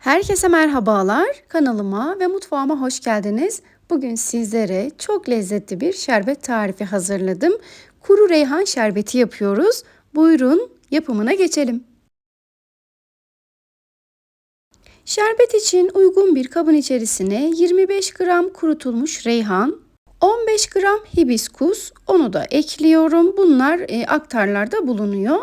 Herkese merhabalar. Kanalıma ve mutfağıma hoş geldiniz. Bugün sizlere çok lezzetli bir şerbet tarifi hazırladım. Kuru reyhan şerbeti yapıyoruz. Buyurun yapımına geçelim. Şerbet için uygun bir kabın içerisine 25 gram kurutulmuş reyhan, 15 gram hibiskus, onu da ekliyorum. Bunlar e, aktarlarda bulunuyor.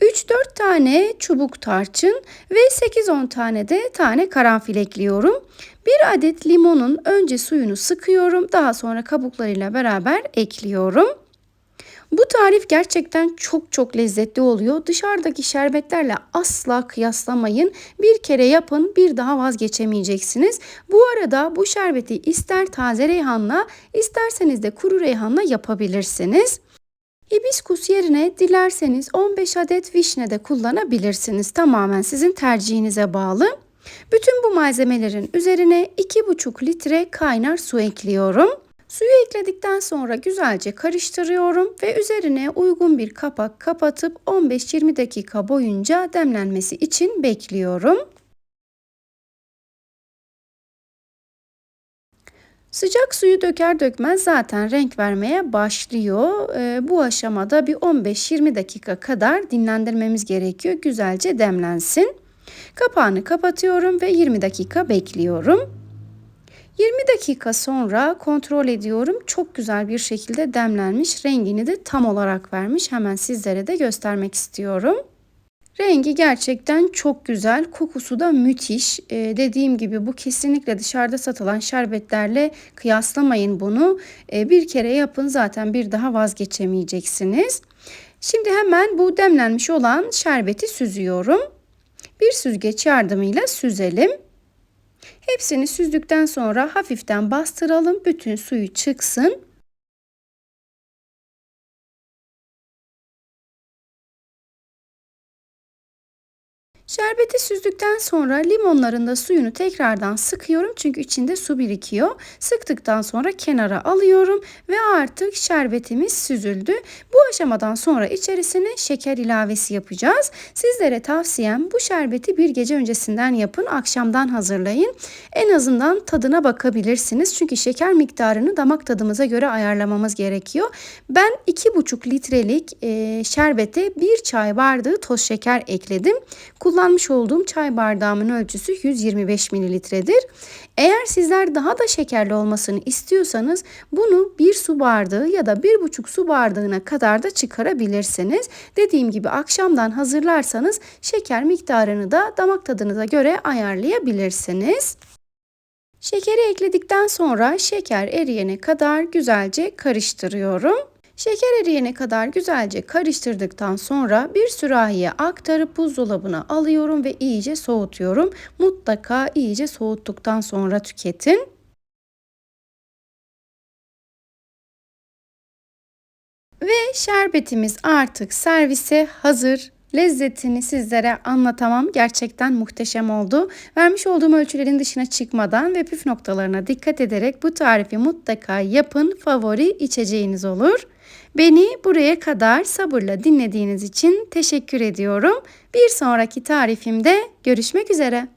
3-4 tane çubuk tarçın ve 8-10 tane de tane karanfil ekliyorum. 1 adet limonun önce suyunu sıkıyorum. Daha sonra kabuklarıyla beraber ekliyorum. Bu tarif gerçekten çok çok lezzetli oluyor. Dışarıdaki şerbetlerle asla kıyaslamayın. Bir kere yapın bir daha vazgeçemeyeceksiniz. Bu arada bu şerbeti ister taze reyhanla isterseniz de kuru reyhanla yapabilirsiniz. Hibiskus yerine dilerseniz 15 adet vişne de kullanabilirsiniz. Tamamen sizin tercihinize bağlı. Bütün bu malzemelerin üzerine 2,5 litre kaynar su ekliyorum. Suyu ekledikten sonra güzelce karıştırıyorum ve üzerine uygun bir kapak kapatıp 15-20 dakika boyunca demlenmesi için bekliyorum. Sıcak suyu döker dökmez zaten renk vermeye başlıyor. Ee, bu aşamada bir 15-20 dakika kadar dinlendirmemiz gerekiyor. Güzelce demlensin. Kapağını kapatıyorum ve 20 dakika bekliyorum. 20 dakika sonra kontrol ediyorum. Çok güzel bir şekilde demlenmiş. Rengini de tam olarak vermiş. Hemen sizlere de göstermek istiyorum. Rengi gerçekten çok güzel. Kokusu da müthiş. Ee, dediğim gibi bu kesinlikle dışarıda satılan şerbetlerle kıyaslamayın bunu. Ee, bir kere yapın zaten bir daha vazgeçemeyeceksiniz. Şimdi hemen bu demlenmiş olan şerbeti süzüyorum. Bir süzgeç yardımıyla süzelim. Hepsini süzdükten sonra hafiften bastıralım. Bütün suyu çıksın. Şerbeti süzdükten sonra limonların da suyunu tekrardan sıkıyorum çünkü içinde su birikiyor. Sıktıktan sonra kenara alıyorum ve artık şerbetimiz süzüldü. Bu aşamadan sonra içerisine şeker ilavesi yapacağız. Sizlere tavsiyem bu şerbeti bir gece öncesinden yapın, akşamdan hazırlayın. En azından tadına bakabilirsiniz. Çünkü şeker miktarını damak tadımıza göre ayarlamamız gerekiyor. Ben 2,5 litrelik şerbete 1 çay bardağı toz şeker ekledim. Kullan Kullanmış olduğum çay bardağımın ölçüsü 125 mililitredir. Eğer sizler daha da şekerli olmasını istiyorsanız bunu bir su bardağı ya da bir buçuk su bardağına kadar da çıkarabilirsiniz. Dediğim gibi akşamdan hazırlarsanız şeker miktarını da damak tadınıza göre ayarlayabilirsiniz. Şekeri ekledikten sonra şeker eriyene kadar güzelce karıştırıyorum. Şeker eriyene kadar güzelce karıştırdıktan sonra bir sürahiye aktarıp buzdolabına alıyorum ve iyice soğutuyorum. Mutlaka iyice soğuttuktan sonra tüketin. Ve şerbetimiz artık servise hazır. Lezzetini sizlere anlatamam. Gerçekten muhteşem oldu. Vermiş olduğum ölçülerin dışına çıkmadan ve püf noktalarına dikkat ederek bu tarifi mutlaka yapın. Favori içeceğiniz olur. Beni buraya kadar sabırla dinlediğiniz için teşekkür ediyorum. Bir sonraki tarifimde görüşmek üzere.